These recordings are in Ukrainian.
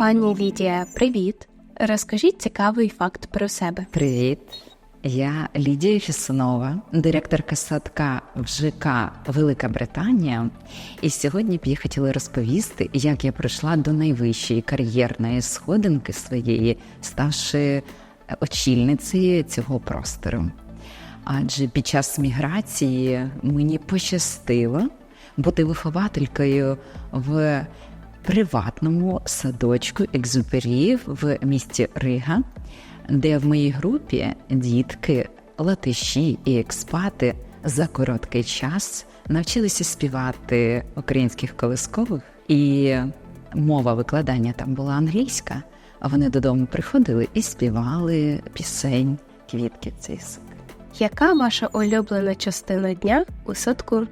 Пані Лідія, привіт. Розкажіть цікавий факт про себе. Привіт, я Лідія Фісунова, директорка садка в ЖК Велика Британія. І сьогодні б я хотіла розповісти, як я прийшла до найвищої кар'єрної сходинки своєї, ставши очільницею цього простору. Адже під час міграції мені пощастило бути вихователькою в приватному садочку екзюперів в місті Рига, де в моїй групі дітки, латиші і експати за короткий час навчилися співати українських колискових, і мова викладання там була англійська. А вони додому приходили і співали пісень квітки сад. Яка ваша улюблена частина дня у садку?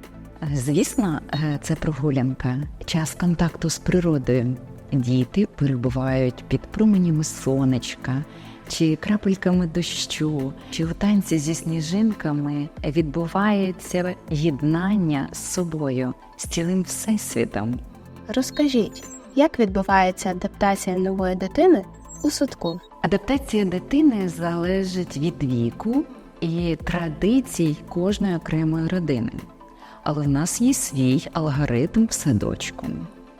Звісно, е, це прогулянка, час контакту з природою. Діти перебувають під променями сонечка, чи крапельками дощу, чи в танці зі сніжинками відбувається єднання з собою, з цілим всесвітом. Розкажіть, як відбувається адаптація нової дитини у садку? Адаптація дитини залежить від віку і традицій кожної окремої родини. Але в нас є свій алгоритм в садочку.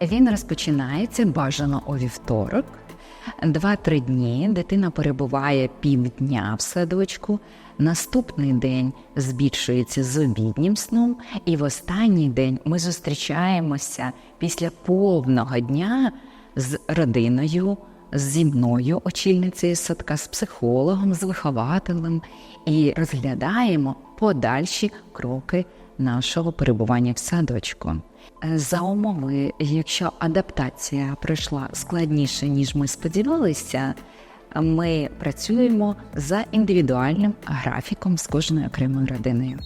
Він розпочинається бажано у вівторок. Два-три дні дитина перебуває півдня в садочку. Наступний день збільшується з обіднім сном, і в останній день ми зустрічаємося після повного дня з родиною, зі мною, очільницею садка, з психологом, з вихователем, і розглядаємо подальші кроки нашого перебування в садочку. За умови, якщо адаптація пройшла складніше, ніж ми сподівалися, ми працюємо за індивідуальним графіком з кожною окремою родиною.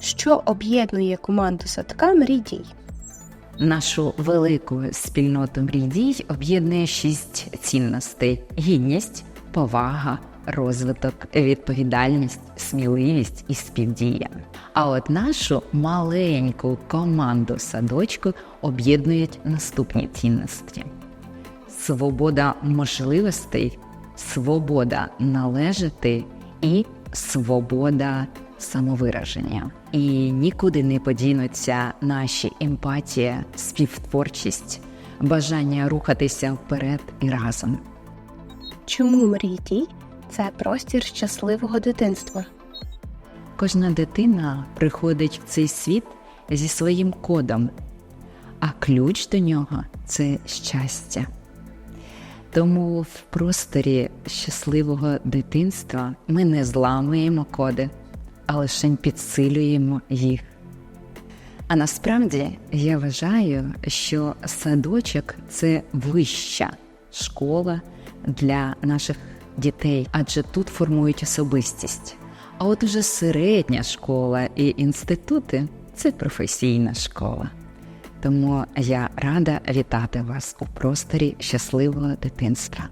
Що об'єднує команду садка Мрідій? Нашу велику спільноту мрій дій об'єднує шість цінностей: гідність, повага, розвиток, відповідальність, сміливість і співдія. А от нашу маленьку команду садочку об'єднують наступні цінності: свобода можливостей, свобода належати і свобода самовираження. І нікуди не подінуться наші емпатія, співтворчість, бажання рухатися вперед і разом. Чому Мрідій це простір щасливого дитинства? Кожна дитина приходить в цей світ зі своїм кодом, а ключ до нього це щастя. Тому в просторі щасливого дитинства ми не зламуємо коди, а лише підсилюємо їх. А насправді я вважаю, що садочок це вища школа для наших дітей, адже тут формують особистість. А от уже середня школа і інститути це професійна школа. Тому я рада вітати вас у просторі щасливого дитинства.